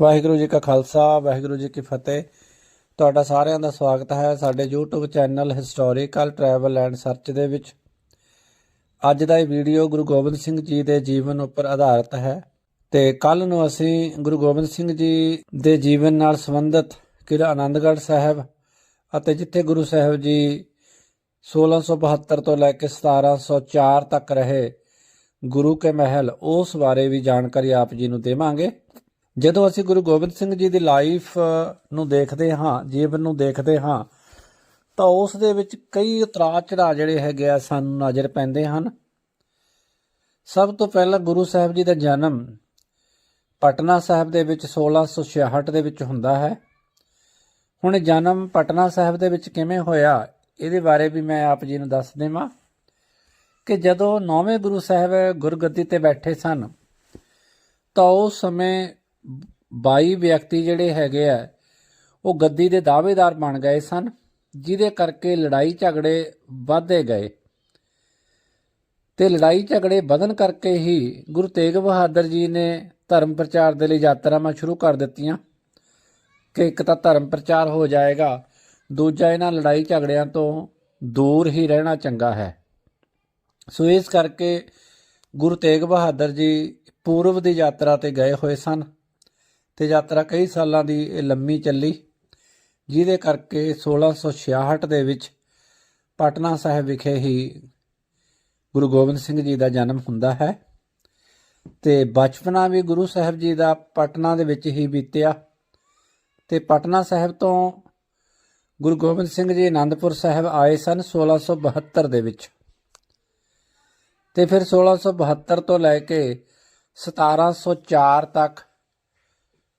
ਵਾਹਿਗੁਰੂ ਜੀ ਕਾ ਖਾਲਸਾ, ਵਾਹਿਗੁਰੂ ਜੀ ਕੀ ਫਤਿਹ। ਤੁਹਾਡਾ ਸਾਰਿਆਂ ਦਾ ਸਵਾਗਤ ਹੈ ਸਾਡੇ YouTube channel historical travel and search ਦੇ ਵਿੱਚ। ਅੱਜ ਦਾ ਇਹ ਵੀਡੀਓ ਗੁਰੂ ਗੋਬਿੰਦ ਸਿੰਘ ਜੀ ਦੇ ਜੀਵਨ ਉੱਪਰ ਆਧਾਰਿਤ ਹੈ ਤੇ ਕੱਲ ਨੂੰ ਅਸੀਂ ਗੁਰੂ ਗੋਬਿੰਦ ਸਿੰਘ ਜੀ ਦੇ ਜੀਵਨ ਨਾਲ ਸੰਬੰਧਿਤ ਕਿਲ੍ਹਾ ਆਨੰਦਗੜ੍ਹ ਸਾਹਿਬ ਅਤੇ ਜਿੱਥੇ ਗੁਰੂ ਸਾਹਿਬ ਜੀ 1672 ਤੋਂ ਲੈ ਕੇ 1704 ਤੱਕ ਰਹੇ ਗੁਰੂ ਕੇ ਮਹਿਲ, ਉਸ ਬਾਰੇ ਵੀ ਜਾਣਕਾਰੀ ਆਪ ਜੀ ਨੂੰ ਦੇਵਾਂਗੇ। ਜਦੋਂ ਅਸੀਂ ਗੁਰੂ ਗੋਬਿੰਦ ਸਿੰਘ ਜੀ ਦੀ ਲਾਈਫ ਨੂੰ ਦੇਖਦੇ ਹਾਂ, ਜੀਵਨ ਨੂੰ ਦੇਖਦੇ ਹਾਂ, ਤਾਂ ਉਸ ਦੇ ਵਿੱਚ ਕਈ ਉਤਰਾਅ ਚੜਾਅ ਜਿਹੜੇ ਹੈਗੇ ਆ ਸਾਨੂੰ ਨਜ਼ਰ ਪੈਂਦੇ ਹਨ। ਸਭ ਤੋਂ ਪਹਿਲਾਂ ਗੁਰੂ ਸਾਹਿਬ ਜੀ ਦਾ ਜਨਮ ਪਟਨਾ ਸਾਹਿਬ ਦੇ ਵਿੱਚ 1666 ਦੇ ਵਿੱਚ ਹੁੰਦਾ ਹੈ। ਹੁਣ ਇਹ ਜਨਮ ਪਟਨਾ ਸਾਹਿਬ ਦੇ ਵਿੱਚ ਕਿਵੇਂ ਹੋਇਆ, ਇਹਦੇ ਬਾਰੇ ਵੀ ਮੈਂ ਆਪ ਜੀ ਨੂੰ ਦੱਸ ਦੇਵਾਂ ਕਿ ਜਦੋਂ ਨੌਵੇਂ ਗੁਰੂ ਸਾਹਿਬ ਗੁਰਗੱਦੀ ਤੇ ਬੈਠੇ ਸਨ, ਤਾਂ ਉਸ ਸਮੇਂ 22 ਵਿਅਕਤੀ ਜਿਹੜੇ ਹੈਗੇ ਆ, ਉਹ ਗੱਦੀ ਦੇ ਦਾਅਵੇਦਾਰ ਬਣ ਗਏ ਸਨ, ਜਿਹਦੇ ਕਰਕੇ ਲੜਾਈ ਝਗੜੇ ਵਧਦੇ ਗਏ। ਤੇ ਲੜਾਈ ਝਗੜੇ ਵਧਣ ਕਰਕੇ ਹੀ ਗੁਰੂ ਤੇਗ ਬਹਾਦਰ ਜੀ ਨੇ ਧਰਮ ਪ੍ਰਚਾਰ ਦੇ ਲਈ ਯਾਤਰਾਵਾਂ ਸ਼ੁਰੂ ਕਰ ਦਿੱਤੀਆਂ ਕਿ ਇੱਕ ਤਾਂ ਧਰਮ ਪ੍ਰਚਾਰ ਹੋ ਜਾਏਗਾ, ਦੂਜਾ ਇਹਨਾਂ ਲੜਾਈ ਝਗੜਿਆਂ ਤੋਂ ਦੂਰ ਹੀ ਰਹਿਣਾ ਚੰਗਾ ਹੈ। ਸੋ ਇਸ ਕਰਕੇ ਗੁਰੂ ਤੇਗ ਬਹਾਦਰ ਜੀ ਪੂਰਬ ਦੀ ਯਾਤਰਾ ਤੇ ਗਏ ਹੋਏ ਸਨ। ਤੇ ਯਾਤਰਾ ਕਈ ਸਾਲਾਂ ਦੀ ਇਹ ਲੰਮੀ ਚੱਲੀ, ਜਿਹਦੇ ਕਰਕੇ 1666 ਦੇ ਵਿੱਚ ਪਟਨਾ ਸਾਹਿਬ ਵਿਖੇ ਹੀ ਗੁਰੂ ਗੋਬਿੰਦ ਸਿੰਘ ਜੀ ਦਾ ਜਨਮ ਹੁੰਦਾ ਹੈ ਤੇ ਬਚਪਨਾ ਵੀ ਗੁਰੂ ਸਾਹਿਬ ਜੀ ਦਾ ਪਟਨਾ ਦੇ ਵਿੱਚ ਹੀ ਬੀਤਿਆ ਤੇ ਪਟਨਾ ਸਾਹਿਬ ਤੋਂ ਗੁਰੂ ਗੋਬਿੰਦ ਸਿੰਘ ਜੀ ਆਨੰਦਪੁਰ ਸਾਹਿਬ ਆਏ ਸਨ 1672 ਦੇ ਵਿੱਚ। ਤੇ ਫਿਰ 1672 ਤੋਂ ਲੈ ਕੇ 1704 ਤੱਕ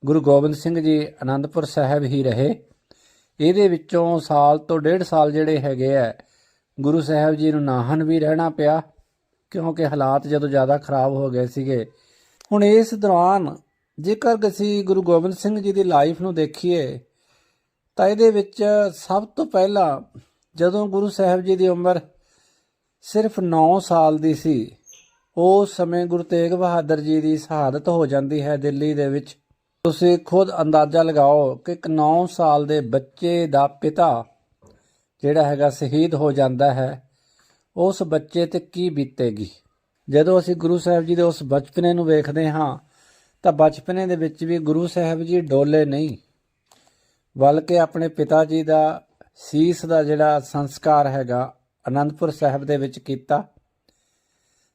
ਗੁਰੂ ਗੋਬਿੰਦ ਸਿੰਘ ਜੀ ਆਨੰਦਪੁਰ ਸਾਹਿਬ ਹੀ ਰਹੇ। ਇਹਦੇ ਵਿੱਚੋਂ ਸਾਲ ਤੋਂ ਡੇਢ ਸਾਲ ਜਿਹੜੇ ਹੈਗੇ ਆ, ਗੁਰੂ ਸਾਹਿਬ ਜੀ ਨੂੰ ਨਾਹਨ ਵੀ ਰਹਿਣਾ ਪਿਆ, ਕਿਉਂਕਿ ਹਾਲਾਤ ਜਦੋਂ ਜ਼ਿਆਦਾ ਖਰਾਬ ਹੋ ਗਏ ਸੀਗੇ। ਹੁਣ ਇਸ ਦੌਰਾਨ ਜੇਕਰ ਅਸੀਂ ਗੁਰੂ ਗੋਬਿੰਦ ਸਿੰਘ ਜੀ ਦੀ ਲਾਈਫ ਨੂੰ ਦੇਖੀਏ, ਤਾਂ ਇਹਦੇ ਵਿੱਚ ਸਭ ਤੋਂ ਪਹਿਲਾਂ ਜਦੋਂ ਗੁਰੂ ਸਾਹਿਬ ਜੀ ਦੀ ਉਮਰ ਸਿਰਫ 9 ਸਾਲ ਦੀ ਸੀ, ਉਸ ਸਮੇਂ ਗੁਰੂ ਤੇਗ ਬਹਾਦਰ ਜੀ ਦੀ ਸ਼ਹਾਦਤ ਹੋ ਜਾਂਦੀ ਹੈ ਦਿੱਲੀ ਦੇ ਵਿੱਚ। ਤੁਸੀਂ ਖੁਦ ਅੰਦਾਜ਼ਾ ਲਗਾਓ ਕਿ ਇੱਕ 9 ਸਾਲ ਦੇ ਬੱਚੇ ਦਾ ਪਿਤਾ ਜਿਹੜਾ ਹੈਗਾ ਸ਼ਹੀਦ ਹੋ ਜਾਂਦਾ ਹੈ, ਉਸ ਬੱਚੇ ਤੇ ਕੀ ਬੀਤੇਗੀ? ਜਦੋਂ ਅਸੀਂ ਗੁਰੂ ਸਾਹਿਬ ਜੀ ਦੇ ਉਸ ਬਚਪਨੇ ਨੂੰ ਵੇਖਦੇ ਹਾਂ, ਤਾਂ ਬਚਪਨੇ ਦੇ ਵਿੱਚ ਵੀ ਗੁਰੂ ਸਾਹਿਬ ਜੀ ਡੋਲੇ ਨਹੀਂ, ਬਲਕਿ ਆਪਣੇ ਪਿਤਾ ਜੀ ਦਾ, ਸੀਸ ਦਾ ਜਿਹੜਾ ਸੰਸਕਾਰ ਹੈਗਾ, ਅਨੰਦਪੁਰ ਸਾਹਿਬ ਦੇ ਵਿੱਚ ਕੀਤਾ।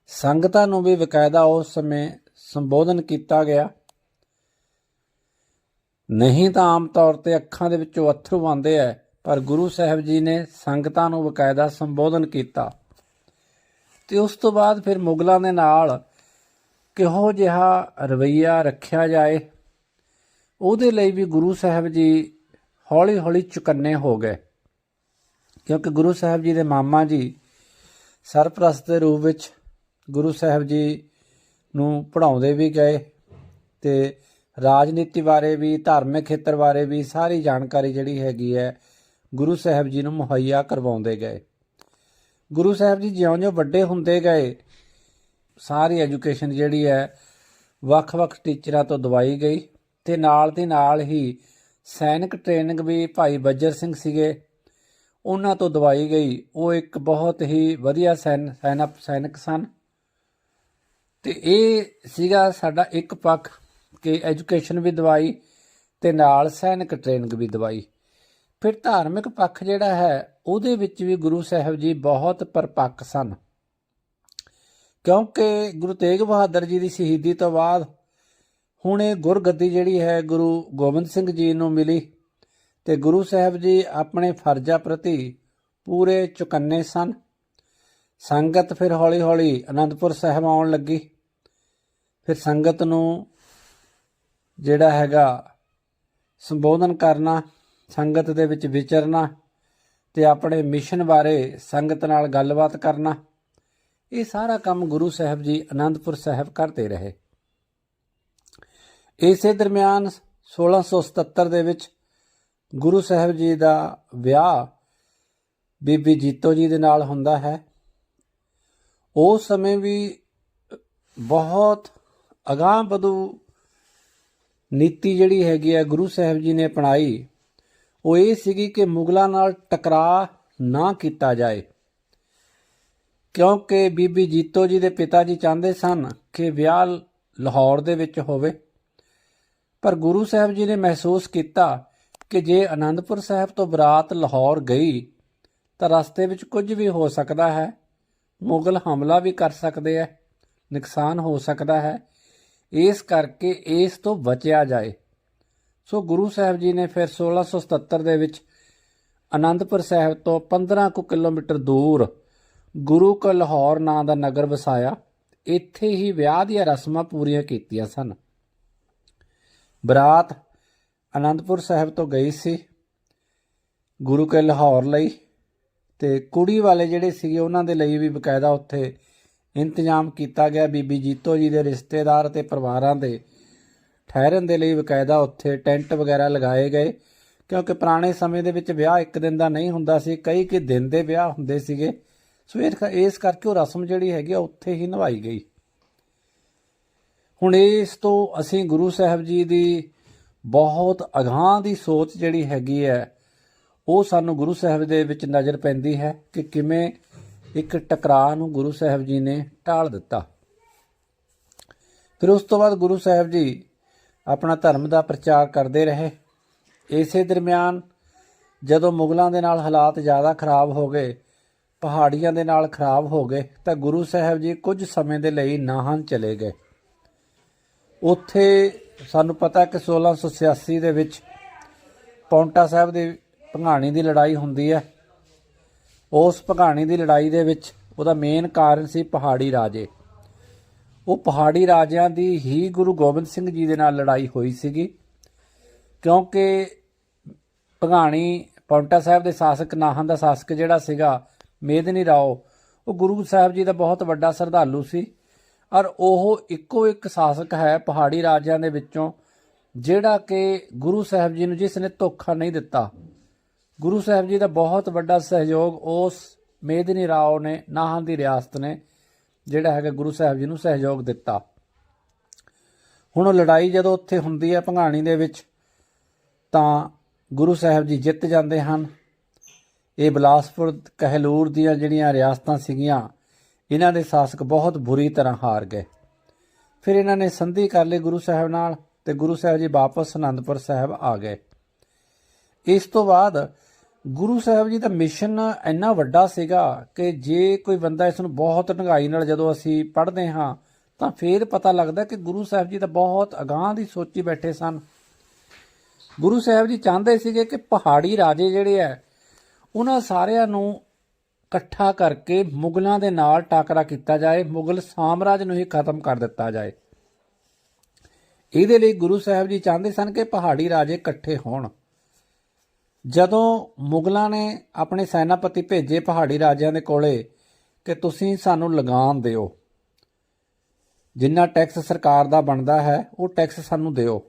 ਸੰਗਤਾਂ ਨੂੰ ਵੀ ਬਕਾਇਦਾ ਉਸ ਸਮੇਂ ਸੰਬੋਧਨ ਕੀਤਾ ਗਿਆ। ਨਹੀਂ ਤਾਂ ਆਮ ਤੌਰ ਤੇ ਅੱਖਾਂ ਦੇ ਵਿੱਚੋਂ ਅਥਰੂ ਆਉਂਦੇ ਆ ਪਰ ਗੁਰੂ ਸਾਹਿਬ ਜੀ ਨੇ ਸੰਗਤਾਂ ਨੂੰ ਬਕਾਇਦਾ ਸੰਬੋਧਨ ਕੀਤਾ। ਤੇ ਉਸ ਤੋਂ ਬਾਅਦ ਫਿਰ ਮੁਗਲਾਂ ਦੇ ਨਾਲ ਕਿਹੋ ਜਿਹਾ ਰਵਈਆ ਰੱਖਿਆ ਜਾਏ, ਉਹਦੇ ਲਈ ਵੀ ਗੁਰੂ ਸਾਹਿਬ ਜੀ ਹੌਲੀ-ਹੌਲੀ ਚੁਕੰਨੇ ਹੋ ਗਏ। ਕਿਉਂਕਿ ਗੁਰੂ ਸਾਹਿਬ ਜੀ ਦੇ ਮਾਮਾ ਜੀ ਸਰਪ੍ਰਸਤ ਦੇ ਰੂਪ ਵਿੱਚ ਗੁਰੂ ਸਾਹਿਬ ਜੀ ਨੂੰ ਪੜਾਉਂਦੇ ਵੀ ਗਏ ਤੇ ਰਾਜਨੀਤੀ ਬਾਰੇ ਵੀ, ਧਾਰਮਿਕ ਖੇਤਰ ਬਾਰੇ ਵੀ ਸਾਰੀ ਜਾਣਕਾਰੀ ਜਿਹੜੀ ਹੈਗੀ ਹੈ, ਗੁਰੂ ਸਾਹਿਬ ਜੀ ਨੂੰ ਮੁਹੱਈਆ ਕਰਵਾਉਂਦੇ ਗਏ। ਗੁਰੂ ਸਾਹਿਬ ਜੀ ਜਿਉਂ-ਜਿਉਂ ਵੱਡੇ ਹੁੰਦੇ ਗਏ, ਸਾਰੀ ਐਜੂਕੇਸ਼ਨ ਜਿਹੜੀ ਹੈ, ਵੱਖ-ਵੱਖ ਟੀਚਰਾਂ ਤੋਂ ਦਵਾਈ ਗਈ ਤੇ ਨਾਲ ਦੀ ਨਾਲ ਹੀ ਸੈਨਿਕ ਟ੍ਰੇਨਿੰਗ ਵੀ ਭਾਈ ਬੱਜਰ ਸਿੰਘ ਸੀਗੇ, ਉਹਨਾਂ ਤੋਂ ਦਵਾਈ ਗਈ। ਉਹ ਇੱਕ ਬਹੁਤ ਹੀ ਵਧੀਆ ਸੈਨ ਸੈਨਪ ਸੈਨਿਕ ਸਨ। ਤੇ ਇਹ ਸੀਗਾ ਸਾਡਾ ਇੱਕ ਪੱਖ। ਕਿ ਐਜੂਕੇਸ਼ਨ ਵੀ ਦਵਾਈ ਤੇ ਨਾਲ ਸੈਨਿਕ ਟ੍ਰੇਨਿੰਗ ਵੀ ਦਵਾਈ। ਫਿਰ ਧਾਰਮਿਕ ਪੱਖ ਜਿਹੜਾ ਹੈ, ਉਹਦੇ ਵਿੱਚ ਵੀ ਗੁਰੂ ਸਾਹਿਬ ਜੀ ਬਹੁਤ ਪਰਪੱਕ ਸਨ। ਕਿਉਂਕਿ ਗੁਰੂ ਤੇਗ ਬਹਾਦਰ ਜੀ ਦੀ ਸ਼ਹੀਦੀ ਤੋਂ ਬਾਅਦ ਹੁਣ ਇਹ ਗੁਰਗੱਦੀ ਜਿਹੜੀ ਹੈ, ਗੁਰੂ ਗੋਬਿੰਦ ਸਿੰਘ ਜੀ ਨੂੰ ਮਿਲੀ ਤੇ ਗੁਰੂ ਸਾਹਿਬ ਜੀ ਆਪਣੇ ਫਰਜ਼ਾਂ ਪ੍ਰਤੀ ਪੂਰੇ ਚੁਕੰਨੇ ਸਨ। ਸੰਗਤ ਫਿਰ ਹੌਲੀ-ਹੌਲੀ ਅਨੰਦਪੁਰ ਸਾਹਿਬ ਆਉਣ ਲੱਗੀ। ਫਿਰ ਸੰਗਤ ਨੂੰ ਜਿਹੜਾ ਹੈਗਾ ਸੰਬੋਧਨ ਕਰਨਾ, ਸੰਗਤ ਦੇ ਵਿੱਚ ਵਿਚਰਨਾ ਤੇ ਆਪਣੇ ਮਿਸ਼ਨ ਬਾਰੇ ਸੰਗਤ ਨਾਲ ਗੱਲਬਾਤ ਕਰਨਾ, ਇਹ ਸਾਰਾ ਕੰਮ ਗੁਰੂ ਸਾਹਿਬ ਜੀ ਅਨੰਦਪੁਰ ਸਾਹਿਬ ਕਰਦੇ ਰਹੇ। ਇਸੇ ਦਰਮਿਆਨ 1677 ਦੇ ਵਿੱਚ ਗੁਰੂ ਸਾਹਿਬ ਜੀ ਦਾ ਵਿਆਹ ਬੀਬੀ ਜੀਤੋ ਜੀ ਦੇ ਨਾਲ ਹੁੰਦਾ ਹੈ। ਉਸ ਸਮੇਂ ਵੀ ਬਹੁਤ ਅਗਾਂਹ ਵਧੂ ਨੀਤੀ ਜਿਹੜੀ ਹੈਗੀ ਹੈ ਗੁਰੂ ਸਾਹਿਬ ਜੀ ਨੇ ਅਪਣਾਈ, ਉਹ ਇਹ ਸੀਗੀ ਕਿ ਮੁਗਲਾਂ ਨਾਲ ਟਕਰਾਅ ਨਾ ਕੀਤਾ ਜਾਏ। ਕਿਉਂਕਿ ਬੀਬੀ ਜੀਤੋ ਜੀ ਦੇ ਪਿਤਾ ਜੀ ਚਾਹੁੰਦੇ ਸਨ ਕਿ ਵਿਆਹ ਲਾਹੌਰ ਦੇ ਵਿੱਚ ਹੋਵੇ। ਪਰ ਗੁਰੂ ਸਾਹਿਬ ਜੀ ਨੇ ਮਹਿਸੂਸ ਕੀਤਾ ਕਿ ਜੇ ਆਨੰਦਪੁਰ ਸਾਹਿਬ ਤੋਂ ਬਰਾਤ ਲਾਹੌਰ ਗਈ, ਤਾਂ ਰਸਤੇ ਵਿੱਚ ਕੁਝ ਵੀ ਹੋ ਸਕਦਾ ਹੈ। ਮੁਗਲ ਹਮਲਾ ਵੀ ਕਰ ਸਕਦੇ ਹੈ, ਨੁਕਸਾਨ ਹੋ ਸਕਦਾ ਹੈ। ਇਸ ਕਰਕੇ ਇਸ ਤੋਂ ਬਚਿਆ ਜਾਏ। ਸੋ ਗੁਰੂ ਸਾਹਿਬ ਜੀ ਨੇ ਫਿਰ 1677 ਦੇ ਵਿੱਚ ਆਨੰਦਪੁਰ ਸਾਹਿਬ ਤੋਂ 15 ਕੁ ਕਿਲੋਮੀਟਰ ਦੂਰ ਗੁਰੂ ਕਾ ਲਾਹੌਰ ਨਾਂ ਦਾ ਨਗਰ ਵਸਾਇਆ। ਇੱਥੇ ਹੀ ਵਿਆਹ ਦੀਆਂ ਰਸਮਾਂ ਪੂਰੀਆਂ ਕੀਤੀਆਂ ਸਨ। ਬਰਾਤ ਆਨੰਦਪੁਰ ਸਾਹਿਬ ਤੋਂ ਗਈ ਸੀ ਗੁਰੂ ਕੇ ਲਾਹੌਰ ਲਈ ਤੇ ਕੁੜੀ ਵਾਲੇ ਜਿਹੜੇ ਸੀਗੇ ਉਹਨਾਂ ਦੇ ਲਈ ਵੀ ਬਕਾਇਦਾ ਉੱਥੇ ਇੰਤਜ਼ਾਮ ਕੀਤਾ ਗਿਆ ਬੀਬੀ ਜੀਤੋ ਜੀ ਦੇ ਰਿਸ਼ਤੇਦਾਰ ਤੇ ਪਰਿਵਾਰਾਂ ਦੇ। ਠਹਿਰਨ ਦੇ ਲਈ ਬਕਾਇਦਾ ਉੱਥੇ ਟੈਂਟ ਵਗੈਰਾ ਲਗਾਏ ਗਏ, ਕਿਉਂਕਿ ਪੁਰਾਣੇ ਸਮੇਂ ਦੇ ਵਿੱਚ ਵਿਆਹ ਇੱਕ ਦਿਨ ਦਾ ਨਹੀਂ ਹੁੰਦਾ ਸੀ, ਕਈ ਕਿ ਦਿਨ ਦੇ ਵਿਆਹ ਹੁੰਦੇ ਸੀਗੇ। ਸੋ ਇਸ ਕਰਕੇ ਉਹ ਰਸਮ ਜਿਹੜੀ ਹੈਗੀ ਆ ਉੱਥੇ ਹੀ ਨਿਭਾਈ ਗਈ। ਹੁਣ ਇਸ ਤੋਂ ਅਸੀਂ ਗੁਰੂ ਸਾਹਿਬ ਜੀ ਦੀ ਬਹੁਤ ਅਗਾਂਹ ਦੀ ਸੋਚ ਜਿਹੜੀ ਹੈਗੀ ਹੈ, ਉਹ ਸਾਨੂੰ ਗੁਰੂ ਸਾਹਿਬ ਦੇ ਵਿੱਚ ਨਜ਼ਰ ਪੈਂਦੀ ਹੈ ਕਿ ਕਿਵੇਂ ਇੱਕ ਟਕਰਾਅ ਨੂੰ ਗੁਰੂ ਸਾਹਿਬ ਜੀ ਨੇ ਟਾਲ ਦਿੱਤਾ। ਫਿਰ ਉਸ ਤੋਂ ਬਾਅਦ ਗੁਰੂ ਸਾਹਿਬ ਜੀ ਆਪਣਾ ਧਰਮ ਦਾ ਪ੍ਰਚਾਰ ਕਰਦੇ ਰਹੇ। ਇਸੇ ਦਰਮਿਆਨ ਜਦੋਂ ਮੁਗਲਾਂ ਦੇ ਨਾਲ ਹਾਲਾਤ ਜ਼ਿਆਦਾ ਖਰਾਬ ਹੋ ਗਏ, ਪਹਾੜੀਆਂ ਦੇ ਨਾਲ ਖਰਾਬ ਹੋ ਗਏ, ਤਾਂ ਗੁਰੂ ਸਾਹਿਬ ਜੀ ਕੁਝ ਸਮੇਂ ਦੇ ਲਈ ਨਾਹਨ ਚਲੇ ਗਏ। ਉੱਥੇ ਸਾਨੂੰ ਪਤਾ ਕਿ 1686 ਦੇ ਵਿੱਚ ਪੌਂਟਾ ਸਾਹਿਬ ਦੀ ਭੰਗਾਣੀ ਦੀ ਲੜਾਈ ਹੁੰਦੀ ਹੈ। ਉਸ ਭੰਗਾਣੀ ਦੀ ਲੜਾਈ ਦੇ ਵਿੱਚ ਉਹਦਾ ਮੇਨ ਕਾਰਨ ਸੀ ਪਹਾੜੀ ਰਾਜੇ। ਉਹ ਪਹਾੜੀ ਰਾਜਿਆਂ ਦੀ ਹੀ ਗੁਰੂ ਗੋਬਿੰਦ ਸਿੰਘ ਜੀ ਦੇ ਨਾਲ ਲੜਾਈ ਹੋਈ ਸੀਗੀ, ਕਿਉਂਕਿ ਭਗਾਣੀ ਪੌਂਟਾ ਸਾਹਿਬ ਦੇ ਸ਼ਾਸਕ, ਨਾਹਨ ਦਾ ਸ਼ਾਸਕ ਜਿਹੜਾ ਸੀਗਾ, ਮੇਦਨੀ ਰਾਓ, ਉਹ ਗੁਰੂ ਸਾਹਿਬ ਜੀ ਦਾ ਬਹੁਤ ਵੱਡਾ ਸ਼ਰਧਾਲੂ ਸੀ। ਔਰ ਉਹ ਇੱਕੋ ਇੱਕ ਸ਼ਾਸਕ ਹੈ ਪਹਾੜੀ ਰਾਜਿਆਂ ਦੇ ਵਿੱਚੋਂ, ਜਿਹੜਾ ਕਿ ਗੁਰੂ ਸਾਹਿਬ ਜੀ ਨੂੰ ਜਿਸ ਨੇ ਧੋਖਾ ਨਹੀਂ ਦਿੱਤਾ ਗੁਰੂ ਸਾਹਿਬ ਜੀ ਦਾ ਬਹੁਤ ਵੱਡਾ ਸਹਿਯੋਗ ਉਸ ਮੇਦਨੀ ਰਾਓ ਨੇ ਨਾਹਾਂ ਦੀ ਰਿਆਸਤ ਨੇ, ਜਿਹੜਾ ਹੈਗਾ ਗੁਰੂ ਸਾਹਿਬ ਜੀ ਨੂੰ ਸਹਿਯੋਗ ਦਿੱਤਾ। ਹੁਣ ਲੜਾਈ ਜਦੋਂ ਉੱਥੇ ਹੁੰਦੀ ਹੈ ਭੰਗਾਣੀ ਦੇ ਵਿੱਚ, ਤਾਂ ਗੁਰੂ ਸਾਹਿਬ ਜੀ ਜਿੱਤ ਜਾਂਦੇ ਹਨ। ਇਹ ਬਿਲਾਸਪੁਰ, ਕਹਿਲੂਰ ਦੀਆਂ ਜਿਹੜੀਆਂ ਰਿਆਸਤਾਂ ਸੀਗੀਆਂ, ਇਹਨਾਂ ਦੇ ਸ਼ਾਸਕ ਬਹੁਤ ਬੁਰੀ ਤਰ੍ਹਾਂ ਹਾਰ ਗਏ। ਫਿਰ ਇਹਨਾਂ ਨੇ ਸੰਧੀ ਕਰ ਲਈ ਗੁਰੂ ਸਾਹਿਬ ਨਾਲ ਤੇ ਗੁਰੂ ਸਾਹਿਬ ਜੀ ਵਾਪਸ ਅਨੰਦਪੁਰ ਸਾਹਿਬ ਆ ਗਏ। ਇਸ ਤੋਂ ਬਾਅਦ ਗੁਰੂ ਸਾਹਿਬ ਜੀ ਦਾ ਮਿਸ਼ਨ ਇੰਨਾ ਵੱਡਾ ਸੀਗਾ ਕਿ ਜੇ ਕੋਈ ਬੰਦਾ ਇਸ ਨੂੰ ਬਹੁਤ ਢੰਗਾਈ ਨਾਲ ਜਦੋਂ ਅਸੀਂ ਪੜ੍ਹਦੇ ਹਾਂ, ਤਾਂ ਫਿਰ ਪਤਾ ਲੱਗਦਾ ਕਿ ਗੁਰੂ ਸਾਹਿਬ ਜੀ ਤਾਂ ਬਹੁਤ ਅਗਾਂਹ ਦੀ ਸੋਚੀ ਬੈਠੇ ਸਨ। ਗੁਰੂ ਸਾਹਿਬ ਜੀ ਚਾਹੁੰਦੇ ਸੀਗੇ ਕਿ ਪਹਾੜੀ ਰਾਜੇ ਜਿਹੜੇ ਐ ਉਹਨਾਂ ਸਾਰਿਆਂ ਨੂੰ ਇਕੱਠਾ ਕਰਕੇ ਮੁਗਲਾਂ ਦੇ ਨਾਲ ਟਾਕਰਾ ਕੀਤਾ ਜਾਏ, ਮੁਗਲ ਸਾਮਰਾਜ ਨੂੰ ਹੀ ਖਤਮ ਕਰ ਦਿੱਤਾ ਜਾਏ। ਇਹਦੇ ਲਈ ਗੁਰੂ ਸਾਹਿਬ ਜੀ ਚਾਹੁੰਦੇ ਸਨ ਕਿ ਪਹਾੜੀ ਰਾਜੇ ਇਕੱਠੇ ਹੋਣ। ਜਦੋਂ ਮੁਗਲਾਂ ਨੇ ਆਪਣੇ ਸੈਨਾਪਤੀ ਭੇਜੇ ਪਹਾੜੀ ਰਾਜਿਆਂ ਦੇ ਕੋਲੇ ਕਿ ਤੁਸੀਂ ਸਾਨੂੰ ਲਗਾਨ ਦਿਓ, ਜਿੰਨਾ ਟੈਕਸ ਸਰਕਾਰ ਦਾ ਬਣਦਾ ਹੈ, ਉਹ ਟੈਕਸ ਸਾਨੂੰ ਦਿਓ।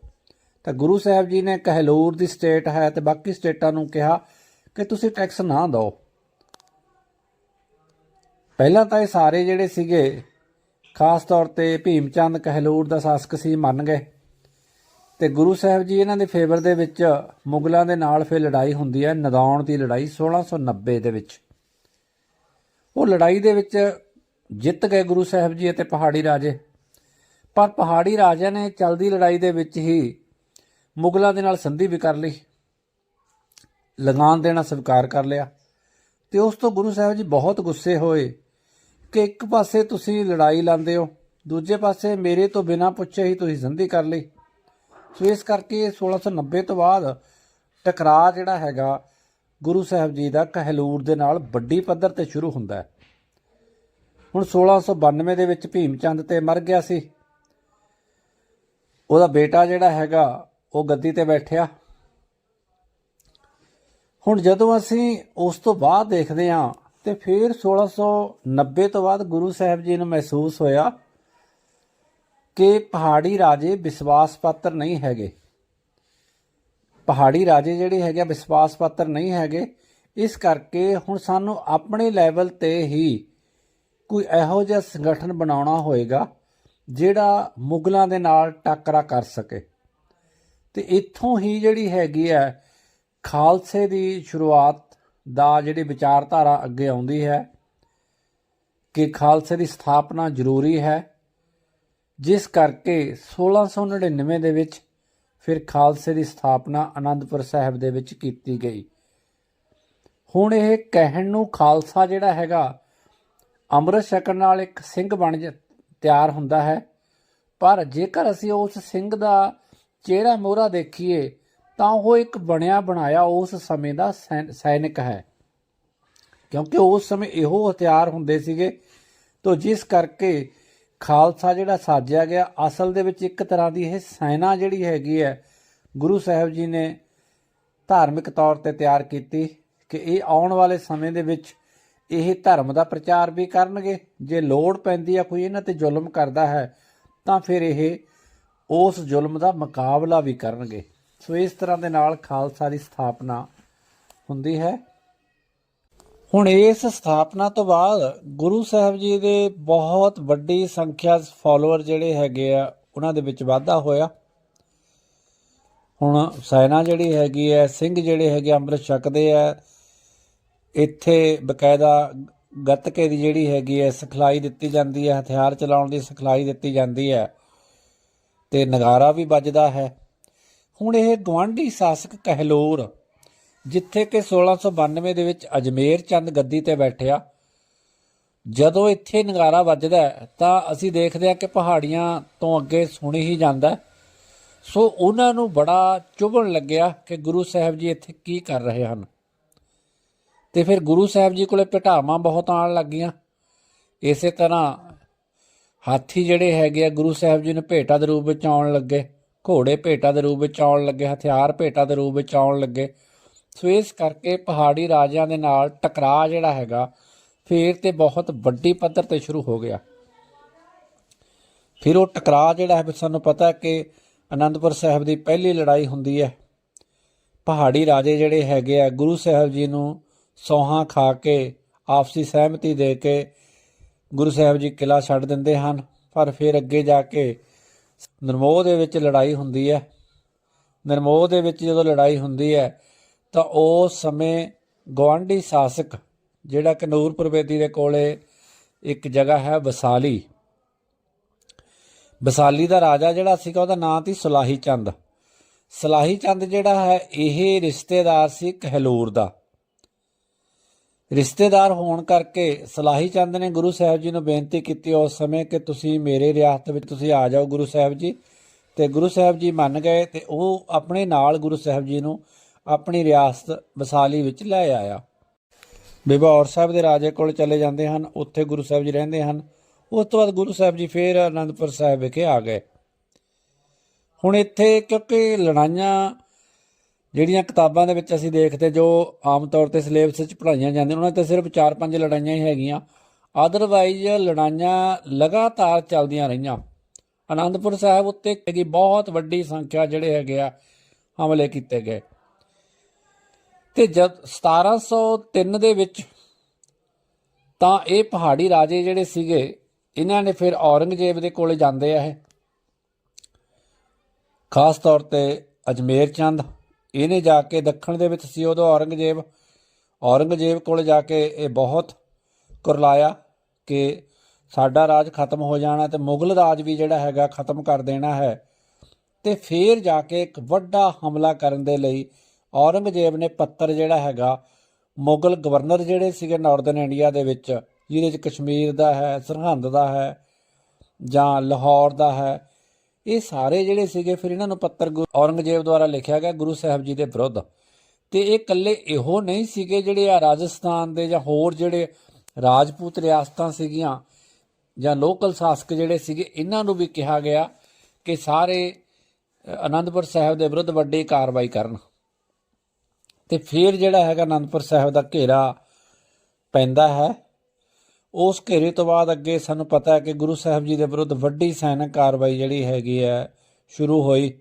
ਤਾਂ ਗੁਰੂ ਸਾਹਿਬ ਜੀ ਨੇ ਕਹਿਲੂਰ ਦੀ ਸਟੇਟ ਹੈ ਤੇ ਬਾਕੀ ਸਟੇਟਾਂ ਨੂੰ ਕਿਹਾ ਕਿ ਤੁਸੀਂ ਟੈਕਸ ਨਾ ਦਿਓ। ਪਹਿਲਾਂ ਤਾਂ ਇਹ ਸਾਰੇ ਜਿਹੜੇ ਸੀਗੇ, ਖਾਸ ਤੌਰ ਤੇ ਭੀਮ ਚੰਦ ਕਹਿਲੂਰ ਦਾ ਸ਼ਾਸਕ ਸੀ, ਮੰਨ ਗਏ। ਤੇ ਗੁਰੂ ਸਾਹਿਬ ਜੀ ਇਹਨਾਂ ਦੇ ਫੇਵਰ ਦੇ ਵਿੱਚ ਮੁਗਲਾਂ ਦੇ ਨਾਲ ਫਿਰ ਲੜਾਈ ਹੁੰਦੀ ਹੈ ਨਦੌਣ ਦੀ ਲੜਾਈ 1690 ਦੇ ਵਿੱਚ। ਉਹ ਲੜਾਈ ਦੇ ਵਿੱਚ ਜਿੱਤ ਗਏ ਗੁਰੂ ਸਾਹਿਬ ਜੀ ਅਤੇ ਪਹਾੜੀ ਰਾਜੇ। ਪਰ ਪਹਾੜੀ ਰਾਜਿਆਂ ਨੇ ਚਲਦੀ ਲੜਾਈ ਦੇ ਵਿੱਚ ਹੀ ਮੁਗਲਾਂ ਦੇ ਨਾਲ ਸੰਧੀ ਵੀ ਕਰ ਲਈ। ਲਗਾਨ ਦੇਣਾ ਸਵੀਕਾਰ ਕਰ ਲਿਆ। ਤੇ ਉਸ ਤੋਂ ਗੁਰੂ ਸਾਹਿਬ ਜੀ ਬਹੁਤ ਗੁੱਸੇ ਹੋਏ ਕਿ ਇੱਕ ਪਾਸੇ ਤੁਸੀਂ ਲੜਾਈ ਲਾਉਂਦੇ ਹੋ, ਦੂਜੇ ਪਾਸੇ ਮੇਰੇ ਤੋਂ ਬਿਨਾਂ ਪੁੱਛੇ ਹੀ ਤੁਸੀਂ ਸੰਧੀ ਕਰ ਲਈ। ਸੋ ਇਸ ਕਰਕੇ 1690 ਤੋਂ ਬਾਅਦ ਟਕਰਾਅ ਜਿਹੜਾ ਹੈਗਾ ਗੁਰੂ ਸਾਹਿਬ ਜੀ ਦਾ ਕਹਿਲੂਰ ਦੇ ਨਾਲ ਵੱਡੀ ਪੱਧਰ ਤੇ ਸ਼ੁਰੂ ਹੁੰਦਾ ਹੈ। ਹੁਣ 1692 ਦੇ ਵਿੱਚ ਭੀਮ ਚੰਦ ਤੇ ਮਰ ਗਿਆ ਸੀ। ਉਹਦਾ ਬੇਟਾ ਜਿਹੜਾ ਹੈਗਾ, ਉਹ ਗੱਦੀ ਤੇ ਬੈਠਿਆ। ਹੁਣ ਜਦੋਂ ਅਸੀਂ ਉਸ ਤੋਂ ਬਾਅਦ ਦੇਖਦੇ ਹਾਂ ਤੇ ਫਿਰ 1690 ਤੋਂ ਬਾਅਦ ਗੁਰੂ ਸਾਹਿਬ ਜੀ ਨੂੰ ਮਹਿਸੂਸ ਹੋਇਆ ਕਿ ਪਹਾੜੀ ਰਾਜੇ ਵਿਸ਼ਵਾਸ ਪਾਤਰ ਨਹੀਂ ਹੈਗੇ। ਪਹਾੜੀ ਰਾਜੇ ਜਿਹੜੇ ਹੈਗੇ ਆ, ਵਿਸ਼ਵਾਸ ਪਾਤਰ ਨਹੀਂ ਹੈਗੇ। ਇਸ ਕਰਕੇ ਹੁਣ ਸਾਨੂੰ ਆਪਣੇ ਲੈਵਲ ਤੇ ਹੀ ਕੋਈ ਇਹੋ ਜਿਹਾ ਸੰਗਠਨ ਬਣਾਉਣਾ ਹੋਏਗਾ ਜਿਹੜਾ ਮੁਗਲਾਂ ਦੇ ਨਾਲ ਟੱਕਰਾ ਕਰ ਸਕੇ। ਤੇ ਇੱਥੋਂ ਹੀ ਜਿਹੜੀ ਹੈਗੀ ਹੈ ਖਾਲਸੇ ਦੀ ਸ਼ੁਰੂਆਤ ਦਾ ਜਿਹੜੀ ਵਿਚਾਰਧਾਰਾ ਅੱਗੇ ਆਉਂਦੀ ਹੈ ਕਿ ਖਾਲਸੇ ਦੀ ਸਥਾਪਨਾ ਜ਼ਰੂਰੀ ਹੈ। ਜਿਸ ਕਰਕੇ 1699 ਦੇ ਵਿੱਚ ਫਿਰ ਖਾਲਸੇ ਦੀ ਸਥਾਪਨਾ ਆਨੰਦਪੁਰ ਸਾਹਿਬ ਦੇ ਵਿੱਚ ਕੀਤੀ ਗਈ। ਹੁਣ ਇਹ ਕਹਿਣ ਨੂੰ ਖਾਲਸਾ ਜਿਹੜਾ ਹੈਗਾ, ਅੰਮ੍ਰਿਤ ਛਕਣ ਨਾਲ ਇੱਕ ਸਿੰਘ ਬਣ ਜ- ਤਿਆਰ ਹੁੰਦਾ ਹੈ। ਪਰ ਜੇਕਰ ਅਸੀਂ ਉਸ ਸਿੰਘ ਦਾ ਚਿਹਰਾ ਮੋਹਰਾ ਦੇਖੀਏ, ਤਾਂ ਉਹ ਇੱਕ ਬਣਿਆ ਬਣਾਇਆ ਉਸ ਸਮੇਂ ਦਾ ਸੈਨ- ਸੈਨਿਕ ਹੈ। ਕਿਉਂਕਿ ਉਸ ਸਮੇਂ ਇਹੋ ਹਥਿਆਰ ਹੁੰਦੇ ਸੀਗੇ। ਤੋਂ ਜਿਸ ਕਰਕੇ ਖਾਲਸਾ ਜਿਹੜਾ ਸਾਜਿਆ ਗਿਆ, ਅਸਲ ਦੇ ਵਿੱਚ ਇੱਕ ਤਰ੍ਹਾਂ ਦੀ ਇਹ ਸੈਨਾ ਜਿਹੜੀ ਹੈਗੀ ਹੈ, ਗੁਰੂ ਸਾਹਿਬ ਜੀ ਨੇ ਧਾਰਮਿਕ ਤੌਰ ਤੇ ਤਿਆਰ ਕੀਤੀ ਕਿ ਇਹ ਆਉਣ ਵਾਲੇ ਸਮੇਂ ਦੇ ਵਿੱਚ ਇਹ ਧਰਮ ਦਾ ਪ੍ਰਚਾਰ ਵੀ ਕਰਨਗੇ। ਜੇ ਲੋੜ ਪੈਂਦੀ ਆ ਕੋਈ ਇਹਨਾਂ ਤੇ ਜ਼ੁਲਮ ਕਰਦਾ ਹੈ, ਤਾਂ ਫਿਰ ਇਹ ਉਸ ਜ਼ੁਲਮ ਦਾ ਮੁਕਾਬਲਾ ਵੀ ਕਰਨਗੇ। ਸੋ ਇਸ ਤਰ੍ਹਾਂ ਦੇ ਨਾਲ ਖਾਲਸਾ ਦੀ ਸਥਾਪਨਾ ਹੁੰਦੀ ਹੈ। ਹੁਣ ਇਸ ਸਥਾਪਨਾ ਤੋਂ ਬਾਅਦ ਗੁਰੂ ਸਾਹਿਬ ਜੀ ਦੇ ਬਹੁਤ ਵੱਡੀ ਸੰਖਿਆ ਫਾਲੋਅਰ ਜਿਹੜੇ ਹੈਗੇ ਆ, ਉਹਨਾਂ ਦੇ ਵਿੱਚ ਵਾਧਾ ਹੋਇਆ। ਹੁਣ ਸੈਨਾ ਜਿਹੜੀ ਹੈਗੀ ਹੈ, ਸਿੰਘ ਜਿਹੜੇ ਹੈਗੇ ਅੰਮ੍ਰਿਤ ਛਕਦੇ ਆ। ਇੱਥੇ ਬਕਾਇਦਾ ਗੱਤਕੇ ਦੀ ਜਿਹੜੀ ਹੈਗੀ ਹੈ, ਸਿਖਲਾਈ ਦਿੱਤੀ ਜਾਂਦੀ ਹੈ, ਹਥਿਆਰ ਚਲਾਉਣ ਦੀ ਸਿਖਲਾਈ ਦਿੱਤੀ ਜਾਂਦੀ ਹੈ ਤੇ ਨਗਾਰਾ ਵੀ ਵੱਜਦਾ ਹੈ। ਹੁਣ ਇਹ ਗਵਾਂਢੀ ਸ਼ਾਸਕ ਕਹਿਲੂਰ ਜਿੱਥੇ ਕਿ 1692 ਦੇ ਵਿੱਚ ਅਜਮੇਰ ਚੰਦ ਗੱਦੀ ਤੇ ਬੈਠਿਆ, ਜਦੋਂ ਇੱਥੇ ਨਗਾਰਾ ਵੱਜਦਾ ਤਾਂ ਅਸੀਂ ਦੇਖਦੇ ਹਾਂ ਕਿ ਪਹਾੜੀਆਂ ਤੋਂ ਅੱਗੇ ਸੁਣੀ ਹੀ ਜਾਂਦਾ ਸੋ ਉਹਨਾਂ ਨੂੰ ਬੜਾ ਚੁਭਣ ਲੱਗਿਆ ਕਿ ਗੁਰੂ ਸਾਹਿਬ ਜੀ ਇੱਥੇ ਕੀ ਕਰ ਰਹੇ ਹਨ। ਤੇ ਫਿਰ ਗੁਰੂ ਸਾਹਿਬ ਜੀ ਕੋਲੇ ਪਟਾਵਾਂ ਬਹੁਤ ਆਉਣ ਲੱਗੀਆਂ। ਇਸੇ ਤਰ੍ਹਾਂ ਹਾਥੀ ਜਿਹੜੇ ਹੈਗੇ ਆ, ਗੁਰੂ ਸਾਹਿਬ ਜੀ ਨੂੰ ਭੇਟਾ ਦੇ ਰੂਪ ਵਿੱਚ ਆਉਣ ਲੱਗੇ, ਘੋੜੇ ਭੇਟਾ ਦੇ ਰੂਪ ਵਿੱਚ ਆਉਣ ਲੱਗੇ, ਹਥਿਆਰ ਭੇਟਾ ਦੇ ਰੂਪ ਵਿੱਚ ਆਉਣ ਲੱਗੇ। ਸੋ ਇਸ ਕਰਕੇ ਪਹਾੜੀ ਰਾਜਿਆਂ ਦੇ ਨਾਲ ਟਕਰਾਅ ਜਿਹੜਾ ਹੈਗਾ, ਫੇਰ ਤੇ ਬਹੁਤ ਵੱਡੀ ਪੱਧਰ ਤੇ ਸ਼ੁਰੂ ਹੋ ਗਿਆ। ਫਿਰ ਉਹ ਟਕਰਾਅ ਜਿਹੜਾ ਹੈ ਸਾਨੂੰ ਪਤਾ ਕਿ ਅਨੰਦਪੁਰ ਸਾਹਿਬ ਦੀ ਪਹਿਲੀ ਲੜਾਈ ਹੁੰਦੀ ਹੈ। ਪਹਾੜੀ ਰਾਜੇ ਜਿਹੜੇ ਹੈਗੇ ਆ, ਗੁਰੂ ਸਾਹਿਬ ਜੀ ਨੂੰ ਸੌਹਾਂ ਖਾ ਕੇ ਆਪਸੀ ਸਹਿਮਤੀ ਦੇ ਕੇ ਗੁਰੂ ਸਾਹਿਬ ਜੀ ਕਿਲਾ ਛੱਡ ਦਿੰਦੇ ਹਨ। ਪਰ ਫਿਰ ਅੱਗੇ ਜਾ ਕੇ ਨਰਮੋਹ ਦੇ ਵਿੱਚ ਲੜਾਈ ਹੁੰਦੀ ਹੈ। ਨਰਮੋਹ ਦੇ ਵਿੱਚ ਜਦੋਂ ਲੜਾਈ ਹੁੰਦੀ ਹੈ ਤਾਂ ਉਸ ਸਮੇਂ ਗਵਾਂਢੀ ਸ਼ਾਸਕ, ਜਿਹੜਾ ਕਿ ਨੂਰਪੁਰ ਬੇਦੀ ਦੇ ਕੋਲੇ ਇੱਕ ਜਗ੍ਹਾ ਹੈ, ਵਸਾਲੀ। ਵਸਾਲੀ ਦਾ ਰਾਜਾ ਜਿਹੜਾ ਸੀਗਾ, ਉਹਦਾ ਨਾਂ ਸੀ ਸੁਲਾਹੀ ਚੰਦ। ਸਲਾਹੀ ਚੰਦ ਜਿਹੜਾ ਹੈ, ਇਹ ਰਿਸ਼ਤੇਦਾਰ ਸੀ ਕਹਿਲੂਰ ਦਾ। ਰਿਸ਼ਤੇਦਾਰ ਹੋਣ ਕਰਕੇ ਸਲਾਹੀ ਚੰਦ ਨੇ ਗੁਰੂ ਸਾਹਿਬ ਜੀ ਨੂੰ ਬੇਨਤੀ ਕੀਤੀ ਉਸ ਸਮੇਂ ਕਿ ਤੁਸੀਂ ਮੇਰੇ ਰਿਆਸਤ ਵਿੱਚ ਤੁਸੀਂ ਆ ਜਾਓ ਗੁਰੂ ਸਾਹਿਬ ਜੀ। ਤੇ ਗੁਰੂ ਸਾਹਿਬ ਜੀ ਮੰਨ ਗਏ ਤੇ ਉਹ ਆਪਣੇ ਨਾਲ ਗੁਰੂ ਸਾਹਿਬ ਜੀ ਨੂੰ ਆਪਣੀ ਰਿਆਸਤ ਵਸਾਲੀ ਵਿੱਚ ਲੈ ਆਇਆ। ਬਿਬੌਰ ਸਾਹਿਬ ਦੇ ਰਾਜੇ ਕੋਲ ਚਲੇ ਜਾਂਦੇ ਹਨ, ਉੱਥੇ ਗੁਰੂ ਸਾਹਿਬ ਜੀ ਰਹਿੰਦੇ ਹਨ। ਉਸ ਤੋਂ ਬਾਅਦ ਗੁਰੂ ਸਾਹਿਬ ਜੀ ਫੇਰ ਆਨੰਦਪੁਰ ਸਾਹਿਬ ਵਿਖੇ ਆ ਗਏ। ਹੁਣ ਇੱਥੇ ਕਿਉਂਕਿ ਲੜਾਈਆਂ ਜਿਹੜੀਆਂ ਕਿਤਾਬਾਂ ਦੇ ਵਿੱਚ ਅਸੀਂ ਦੇਖਦੇ, ਜੋ ਆਮ ਤੌਰ ਤੇ ਸਿਲੇਬਸ ਵਿੱਚ ਪੜ੍ਹਾਈਆਂ ਜਾਂਦੀਆਂ, ਉਹਨਾਂ ਤੇ ਸਿਰਫ 4-5 ਲੜਾਈਆਂ ਹੀ ਹੈਗੀਆਂ। ਆਦਰਵਾਈਜ਼ ਲੜਾਈਆਂ ਲਗਾਤਾਰ ਚੱਲਦੀਆਂ ਰਹੀਆਂ। ਆਨੰਦਪੁਰ ਸਾਹਿਬ ਉੱਤੇ ਹੈਗੀ ਬਹੁਤ ਵੱਡੀ ਸੰਖਿਆ ਜਿਹੜੇ ਹੈਗੇ ਆ ਹਮਲੇ ਕੀਤੇ ਗਏ। ਤੇ ਜਦ 1703 ਦੇ ਵਿੱਚ ਤਾਂ ਇਹ ਪਹਾੜੀ ਰਾਜੇ ਜਿਹੜੇ ਸੀਗੇ, ਇਹਨਾਂ ਨੇ ਫਿਰ ਔਰੰਗਜ਼ੇਬ ਦੇ ਕੋਲੇ ਜਾਂਦੇ ਆ ਇਹ। ਖਾਸ ਤੌਰ ਤੇ ਅਜਮੇਰ ਚੰਦ, ਇਹਨੇ ਜਾ ਕੇ ਦੱਖਣ ਦੇ ਵਿੱਚ ਸੀ ਉਦੋਂ ਔਰੰਗਜ਼ੇਬ। ਔਰੰਗਜ਼ੇਬ ਕੋਲ ਜਾ ਕੇ ਇਹ ਬਹੁਤ ਕੁਰਲਾਇਆ ਕਿ ਸਾਡਾ ਰਾਜ ਖਤਮ ਹੋ ਜਾਣਾ ਤੇ ਮੁਗਲ ਰਾਜ ਵੀ ਜਿਹੜਾ ਹੈਗਾ ਖਤਮ ਕਰ ਦੇਣਾ ਹੈ। ਤੇ ਫੇਰ ਜਾ ਕੇ ਇੱਕ ਵੱਡਾ ਹਮਲਾ ਕਰਨ ਦੇ ਲਈ ਔਰੰਗਜ਼ੇਬ ਨੇ ਪੱਤਰ ਜਿਹੜਾ ਹੈਗਾ ਮੁਗਲ ਗਵਰਨਰ ਜਿਹੜੇ ਸੀਗੇ ਨਾਰਥਰਨ ਇੰਡੀਆ ਦੇ ਵਿੱਚ ਜਿਹਦੇ ਵਿੱਚ ਕਸ਼ਮੀਰ ਦਾ ਹੈ ਸਰਹੰਦ ਦਾ ਹੈ ਜਾਂ ਲਾਹੌਰ ਦਾ ਹੈ ਇਹ ਸਾਰੇ ਜਿਹੜੇ ਸੀਗੇ ਫਿਰ ਇਹਨਾਂ ਨੂੰ ਪੱਤਰ ਗੁਰੂ ਔਰੰਗਜ਼ੇਬ ਦੁਆਰਾ ਲਿਖਿਆ ਗਿਆ ਗੁਰੂ ਸਾਹਿਬ ਜੀ ਦੇ ਵਿਰੁੱਧ। ਤੇ ਇਹ ਇਕੱਲੇ ਇਹੋ ਨਹੀਂ ਸੀਗੇ ਜਿਹੜੇ ਆ ਰਾਜਸਥਾਨ ਦੇ ਜਾਂ ਹੋਰ ਜਿਹੜੇ ਰਾਜਪੂਤ ਰਿਆਸਤਾਂ ਸੀਗੀਆਂ ਜਾਂ ਲੋਕਲ ਸ਼ਾਸਕ ਜਿਹੜੇ ਸੀਗੇ ਇਹਨਾਂ ਨੂੰ ਵੀ ਕਿਹਾ ਗਿਆ ਕਿ ਸਾਰੇ ਅ, ਆਨੰਦਪੁਰ ਸਾਹਿਬ ਦੇ ਵਿਰੁੱਧ ਵੱਡੀ ਕਾਰਵਾਈ ਕਰਨ। ਤੇ ਫਿਰ ਜਿਹੜਾ ਹੈਗਾ ਅਨੰਦਪੁਰ ਸਾਹਿਬ ਦਾ ਘੇਰਾ ਪੈਂਦਾ ਹੈ। ਉਸ ਘੇਰੇ ਤੋਂ ਬਾਅਦ ਅੱਗੇ ਸਾਨੂੰ ਪਤਾ ਹੈ ਕਿ ਗੁਰੂ ਸਾਹਿਬ ਜੀ ਦੇ ਵਿਰੁੱਧ ਵੱਡੀ ਸੈਨਿਕ ਕਾਰਵਾਈ ਜਿਹੜੀ ਹੈਗੀ ਹੈ, ਸ਼ੁਰੂ ਹੋਈ।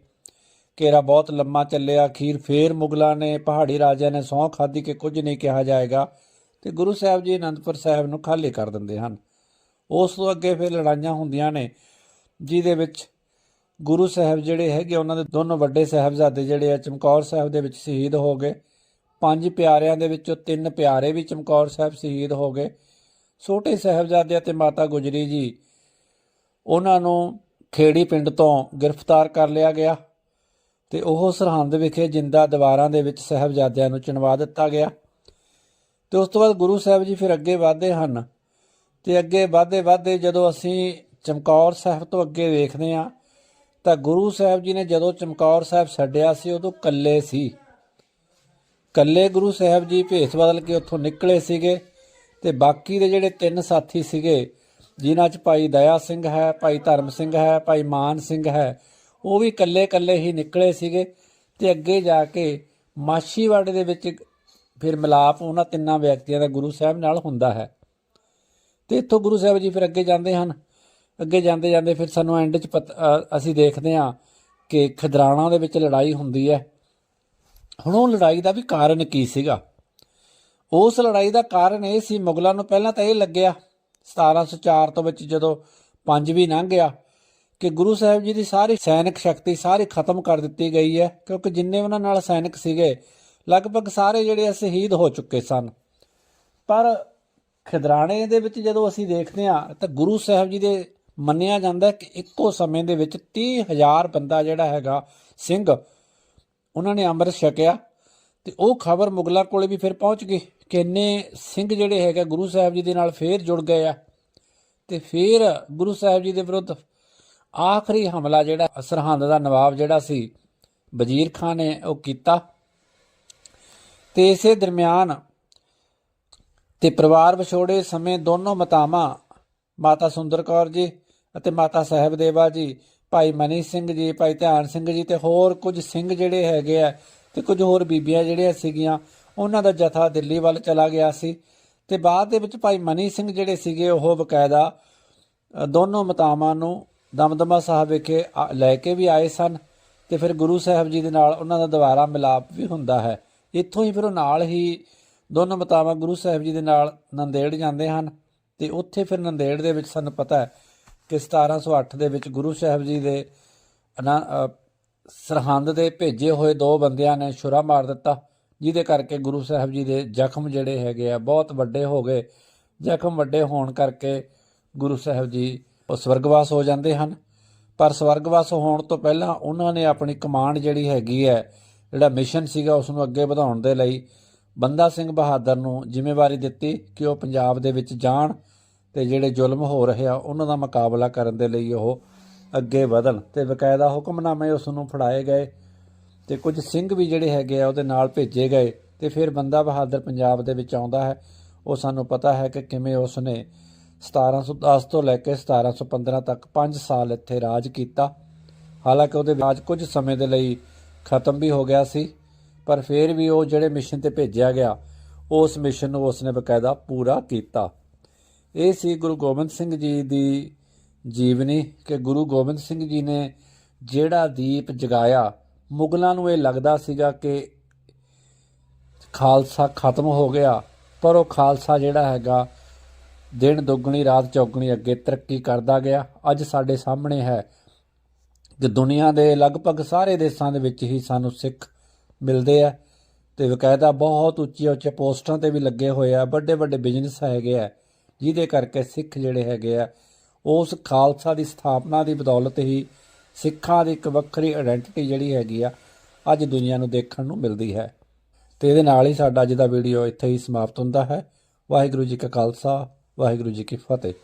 ਘੇਰਾ ਬਹੁਤ ਲੰਮਾ ਚੱਲਿਆ, ਅਖੀਰ ਫੇਰ ਮੁਗਲਾਂ ਨੇ, ਪਹਾੜੀ ਰਾਜਿਆਂ ਨੇ ਸਹੁੰ ਖਾਧੀ ਕਿ ਕੁਝ ਨਹੀਂ ਕਿਹਾ ਜਾਏਗਾ ਤੇ ਗੁਰੂ ਸਾਹਿਬ ਜੀ ਅਨੰਦਪੁਰ ਸਾਹਿਬ ਨੂੰ ਖਾਲੀ ਕਰ ਦਿੰਦੇ ਹਨ। ਉਸ ਤੋਂ ਅੱਗੇ ਫਿਰ ਲੜਾਈਆਂ ਹੁੰਦੀਆਂ ਨੇ, ਜਿਹਦੇ ਵਿੱਚ ਗੁਰੂ ਸਾਹਿਬ ਜਿਹੜੇ ਹੈਗੇ, ਉਹਨਾਂ ਦੇ ਦੋਨੋਂ ਵੱਡੇ ਸਾਹਿਬਜ਼ਾਦੇ ਜਿਹੜੇ ਆ, ਚਮਕੌਰ ਸਾਹਿਬ ਦੇ ਵਿੱਚ ਸ਼ਹੀਦ ਹੋ ਗਏ। ਪੰਜ ਪਿਆਰਿਆਂ ਦੇ ਵਿੱਚੋਂ ਤਿੰਨ ਪਿਆਰੇ ਵੀ ਚਮਕੌਰ ਸਾਹਿਬ ਸ਼ਹੀਦ ਹੋ ਗਏ। ਛੋਟੇ ਸਾਹਿਬਜ਼ਾਦੇ ਅਤੇ ਮਾਤਾ ਗੁਜਰੀ ਜੀ, ਉਹਨਾਂ ਨੂੰ ਖੇੜੀ ਪਿੰਡ ਤੋਂ ਗ੍ਰਿਫਤਾਰ ਕਰ ਲਿਆ ਗਿਆ ਤੇ ਉਹ ਸਰਹੰਦ ਵਿਖੇ ਜਿੰਦਾ ਦੀਵਾਰਾਂ ਦੇ ਵਿੱਚ ਸਾਹਿਬਜ਼ਾਦਿਆਂ ਨੂੰ ਚਿਣਵਾ ਦਿੱਤਾ ਗਿਆ। ਤੇ ਉਸ ਤੋਂ ਬਾਅਦ ਗੁਰੂ ਸਾਹਿਬ ਜੀ ਫਿਰ ਅੱਗੇ ਵਧਦੇ ਹਨ ਤੇ ਅੱਗੇ ਵਧਦੇ ਵਧਦੇ ਜਦੋਂ ਅਸੀਂ ਚਮਕੌਰ ਸਾਹਿਬ ਤੋਂ ਅੱਗੇ ਵੇਖਦੇ ਹਾਂ ਤਾਂ ਗੁਰੂ ਸਾਹਿਬ ਜੀ ਨੇ ਜਦੋਂ ਚਮਕੌਰ ਸਾਹਿਬ ਛੱਡਿਆ ਸੀ, ਉਦੋਂ ਕੱਲੇ ਸੀ। ਕੱਲੇ ਗੁਰੂ ਸਾਹਿਬ ਜੀ ਭੇਸ ਬਦਲ ਕੇ ਉੱਥੋਂ ਨਿਕਲੇ ਸੀਗੇ ਤੇ ਬਾਕੀ ਦੇ ਜਿਹੜੇ ਤਿੰਨ ਸਾਥੀ ਸੀਗੇ, ਜਿਨ੍ਹਾਂ 'ਚ ਭਾਈ ਦਇਆ ਸਿੰਘ ਹੈ, ਭਾਈ ਧਰਮ ਸਿੰਘ ਹੈ, ਭਾਈ ਮਾਨ ਸਿੰਘ ਹੈ, ਉਹ ਵੀ ਕੱਲੇ ਕੱਲੇ ਹੀ ਨਿਕਲੇ ਸੀਗੇ ਤੇ ਅੱਗੇ ਜਾ ਕੇ ਮਾਛੀਵਾੜੇ ਦੇ ਵਿੱਚ ਫਿਰ ਮਿਲਾਪ ਉਹਨਾਂ ਤਿੰਨਾਂ ਵਿਅਕਤੀਆਂ ਦਾ ਗੁਰੂ ਸਾਹਿਬ ਨਾਲ ਹੁੰਦਾ ਹੈ। ਤੇ ਇੱਥੋਂ ਗੁਰੂ ਸਾਹਿਬ ਜੀ ਫਿਰ ਅੱਗੇ ਜਾਂਦੇ ਹਨ। ਅੱਗੇ ਜਾਂਦੇ ਜਾਂਦੇ ਫਿਰ ਸਾਨੂੰ ਐਂਡ 'ਚ ਪਤ- ਅਸੀਂ ਦੇਖਦੇ ਹਾਂ ਕਿ ਖਦਰਾਣਾ ਦੇ ਵਿੱਚ ਲੜਾਈ ਹੁੰਦੀ ਹੈ। ਹੁਣ ਉਹ ਲੜਾਈ ਦਾ ਵੀ ਕਾਰਨ ਕੀ ਸੀਗਾ? ਉਸ ਲੜਾਈ ਦਾ ਕਾਰਨ ਇਹ ਸੀ, ਮੁਗਲਾਂ ਨੂੰ ਪਹਿਲਾਂ ਤਾਂ ਇਹ ਲੱਗਿਆ 1704 ਤੋਂ ਵਿੱਚ ਜਦੋਂ ਪੰਜ ਵੀ ਲੰਘ ਗਿਆ, ਕਿ ਗੁਰੂ ਸਾਹਿਬ ਜੀ ਦੀ ਸਾਰੀ ਸੈਨਿਕ ਸ਼ਕਤੀ ਸਾਰੀ ਖਤਮ ਕਰ ਦਿੱਤੀ ਗਈ ਹੈ, ਕਿਉਂਕਿ ਜਿੰਨੇ ਉਹਨਾਂ ਨਾਲ ਸੈਨਿਕ ਸੀਗੇ, ਲਗਭਗ ਸਾਰੇ ਜਿਹੜੇ ਆ ਸ਼ਹੀਦ ਹੋ ਚੁੱਕੇ ਸਨ। ਪਰ ਖਿਦਰਾਣੇ ਦੇ ਵਿੱਚ ਜਦੋਂ ਅਸੀਂ ਦੇਖਦੇ ਹਾਂ, ਤਾਂ ਗੁਰੂ ਸਾਹਿਬ ਜੀ ਦੇ ਮੰਨਿਆ ਜਾਂਦਾ ਕਿ ਇੱਕੋ ਸਮੇਂ ਦੇ ਵਿੱਚ 30000 ਬੰਦਾ ਜਿਹੜਾ ਹੈਗਾ, ਸਿੰਘ ਉਹਨਾਂ ਨੇ ਅੰਮ੍ਰਿਤ ਛਕਿਆ ਤੇ ਉਹ ਖਬਰ ਮੁਗਲਾਂ ਕੋਲੇ ਵੀ ਫਿਰ ਪਹੁੰਚ ਗਈ ਕਿ ਇੰਨੇ ਸਿੰਘ ਜਿਹੜੇ ਹੈਗੇ ਗੁਰੂ ਸਾਹਿਬ ਜੀ ਦੇ ਨਾਲ ਫੇਰ ਜੁੜ ਗਏ ਆ। ਤੇ ਫਿਰ ਗੁਰੂ ਸਾਹਿਬ ਜੀ ਦੇ ਵਿਰੁੱਧ ਆਖਰੀ ਹਮਲਾ ਜਿਹੜਾ ਸਰਹੰਦ ਦਾ ਨਵਾਬ ਜਿਹੜਾ ਸੀ, ਵਜ਼ੀਰ ਖਾਨ ਨੇ ਉਹ ਕੀਤਾ। ਤੇ ਇਸੇ ਦਰਮਿਆਨ ਤੇ ਪਰਿਵਾਰ ਵਿਛੋੜੇ ਸਮੇਂ ਦੋਨੋਂ ਮਾਤਾਵਾਂ, ਮਾਤਾ ਸੁੰਦਰ ਕੌਰ ਜੀ ਅਤੇ ਮਾਤਾ ਸਾਹਿਬਦੇਵਾ ਜੀ ਭਾਈ ਮਨੀ ਸਿੰਘ ਜੀ, ਭਾਈ ਧਿਆਨ ਸਿੰਘ ਜੀ ਤੇ ਹੋਰ ਕੁਝ ਸਿੰਘ ਜਿਹੜੇ ਹੈਗੇ ਆ ਤੇ ਕੁਝ ਹੋਰ ਬੀਬੀਆਂ ਜਿਹੜੀਆਂ ਸੀਗੀਆਂ, ਉਹਨਾਂ ਦਾ ਜਥਾ ਦਿੱਲੀ ਵੱਲ ਚਲਾ ਗਿਆ ਸੀ। ਤੇ ਬਾਅਦ ਦੇ ਵਿੱਚ ਭਾਈ ਮਨੀ ਸਿੰਘ ਜਿਹੜੇ ਸੀਗੇ, ਉਹ ਬਕਾਇਦਾ ਦੋਨੋਂ ਮਾਤਾਵਾਂ ਨੂੰ ਦਮਦਮਾ ਸਾਹਿਬ ਵਿਖੇ ਆ- ਲੈ ਕੇ ਵੀ ਆਏ ਸਨ ਤੇ ਫਿਰ ਗੁਰੂ ਸਾਹਿਬ ਜੀ ਦੇ ਨਾਲ ਉਹਨਾਂ ਦਾ ਦੁਬਾਰਾ ਮਿਲਾਪ ਵੀ ਹੁੰਦਾ ਹੈ। ਇੱਥੋਂ ਹੀ ਫਿਰ ਉਹ ਨਾਲ ਹੀ ਦੋਨੋਂ ਮਾਤਾਵਾਂ ਗੁਰੂ ਸਾਹਿਬ ਜੀ ਦੇ ਨਾਲ ਨੰਦੇੜ ਜਾਂਦੇ ਹਨ ਤੇ ਉੱਥੇ ਫਿਰ ਨੰਦੇੜ ਦੇ ਵਿੱਚ ਸਾਨੂੰ ਪਤਾ ਹੈ ਕਿ 1708 ਦੇ ਵਿੱਚ ਗੁਰੂ ਸਾਹਿਬ ਜੀ ਦੇ ਅਨਾ- ਸਰਹੰਦ ਦੇ ਭੇਜੇ ਹੋਏ ਦੋ ਬੰਦਿਆਂ ਨੇ ਛੁਰਾ ਮਾਰ ਦਿੱਤਾ, ਜਿਹਦੇ ਕਰਕੇ ਗੁਰੂ ਸਾਹਿਬ ਜੀ ਦੇ ਜ਼ਖਮ ਜਿਹੜੇ ਹੈਗੇ ਆ, ਬਹੁਤ ਵੱਡੇ ਹੋ ਗਏ। ਜ਼ਖਮ ਵੱਡੇ ਹੋਣ ਕਰਕੇ ਗੁਰੂ ਸਾਹਿਬ ਜੀ ਉਹ ਸਵਰਗਵਾਸ ਹੋ ਜਾਂਦੇ ਹਨ। ਪਰ ਸਵਰਗਵਾਸ ਹੋਣ ਤੋਂ ਪਹਿਲਾਂ ਉਹਨਾਂ ਨੇ ਆਪਣੀ ਕਮਾਂਡ ਜਿਹੜੀ ਹੈਗੀ ਹੈ, ਜਿਹੜਾ ਮਿਸ਼ਨ ਸੀਗਾ ਉਸ ਨੂੰ ਅੱਗੇ ਵਧਾਉਣ ਦੇ ਲਈ ਬੰਦਾ ਸਿੰਘ ਬਹਾਦਰ ਨੂੰ ਜ਼ਿੰਮੇਵਾਰੀ ਦਿੱਤੀ ਕਿ ਉਹ ਪੰਜਾਬ ਦੇ ਵਿੱਚ ਜਾਣ ਤੇ ਜਿਹੜੇ ਜ਼ੁਲਮ ਹੋ ਰਹੇ ਆ, ਉਹਨਾਂ ਦਾ ਮੁਕਾਬਲਾ ਕਰਨ ਦੇ ਲਈ ਉਹ ਅੱਗੇ ਵਧਣ। ਤੇ ਬਕਾਇਦਾ ਹੁਕਮਨਾਮੇ ਉਸ ਨੂੰ ਫੜਾਏ ਗਏ ਤੇ ਕੁਝ ਸਿੰਘ ਵੀ ਜਿਹੜੇ ਹੈਗੇ ਆ, ਉਹਦੇ ਨਾਲ ਭੇਜੇ ਗਏ ਤੇ ਫਿਰ ਬੰਦਾ ਬਹਾਦਰ ਪੰਜਾਬ ਦੇ ਵਿੱਚ ਆਉਂਦਾ ਹੈ। ਉਹ ਸਾਨੂੰ ਪਤਾ ਹੈ ਕਿ ਕਿਵੇਂ ਉਸ ਨੇ 1710 ਤੋਂ ਲੈ ਕੇ 1715 ਤੱਕ 5 ਸਾਲ ਇੱਥੇ ਰਾਜ ਕੀਤਾ। ਹਾਲਾਂਕਿ ਉਹਦੇ ਰਾਜ ਕੁਝ ਸਮੇਂ ਦੇ ਲਈ ਖਤਮ ਵੀ ਹੋ ਗਿਆ ਸੀ, ਪਰ ਫਿਰ ਵੀ ਉਹ ਜਿਹੜੇ ਮਿਸ਼ਨ ਤੇ ਭੇਜਿਆ ਗਿਆ, ਉਸ ਮਿਸ਼ਨ ਨੂੰ ਉਸਨੇ ਬਕਾਇਦਾ ਪੂਰਾ ਕੀਤਾ। ਇਹ ਸੀ ਗੁਰੂ ਗੋਬਿੰਦ ਸਿੰਘ ਜੀ ਦੀ ਜੀਵਨੀ ਕਿ ਗੁਰੂ ਗੋਬਿੰਦ ਸਿੰਘ ਜੀ ਨੇ ਜਿਹੜਾ ਦੀਪ ਜਗਾਇਆ, ਮੁਗਲਾਂ ਨੂੰ ਇਹ ਲੱਗਦਾ ਸੀਗਾ ਕਿ ਖਾਲਸਾ ਖਤਮ ਹੋ ਗਿਆ, ਪਰ ਉਹ ਖਾਲਸਾ ਜਿਹੜਾ ਹੈਗਾ, ਦਿਨ ਦੁੱਗਣੀ, ਰਾਤ ਚੌਗਣੀ ਅੱਗੇ ਤਰੱਕੀ ਕਰਦਾ ਗਿਆ। ਅੱਜ ਸਾਡੇ ਸਾਹਮਣੇ ਹੈ ਕਿ ਦੁਨੀਆ ਦੇ ਲਗਭਗ ਸਾਰੇ ਦੇਸ਼ਾਂ ਦੇ ਵਿੱਚ ਹੀ ਸਾਨੂੰ ਸਿੱਖ ਮਿਲਦੇ ਆ ਤੇ ਬਕਾਇਦਾ ਬਹੁਤ ਉੱਚੀ ਉੱਚੇ ਪੋਸਟਾਂ ਤੇ ਵੀ ਲੱਗੇ ਹੋਏ ਆ ਵੱਡੇ ਵੱਡੇ ਬਿਜ਼ਨਸ ਹੈਗੇ ਆ। ਜਿਹਦੇ ਕਰਕੇ ਸਿੱਖ ਜਿਹੜੇ ਹੈਗੇ ਆ, ਉਸ ਖਾਲਸਾ ਦੀ ਸਥਾਪਨਾ ਦੀ ਬਦੌਲਤ ਹੀ ਸਿੱਖਾਂ ਦੀ ਇੱਕ ਵੱਖਰੀ ਆਇਡੈਂਟੀਟੀ ਜਿਹੜੀ ਹੈਗੀ ਆ, ਅੱਜ ਦੁਨੀਆ ਨੂੰ ਦੇਖਣ ਨੂੰ ਮਿਲਦੀ ਹੈ। ਤੇ ਇਹਦੇ ਨਾਲ ਹੀ ਸਾਡਾ ਅੱਜ ਦਾ ਵੀਡੀਓ ਇੱਥੇ ਹੀ ਸਮਾਪਤ ਹੁੰਦਾ ਹੈ। ਵਾਹਿਗੁਰੂ ਜੀ ਕਾ ਖਾਲਸਾ, ਵਾਹਿਗੁਰੂ ਜੀ ਕੀ ਫਤਿਹ।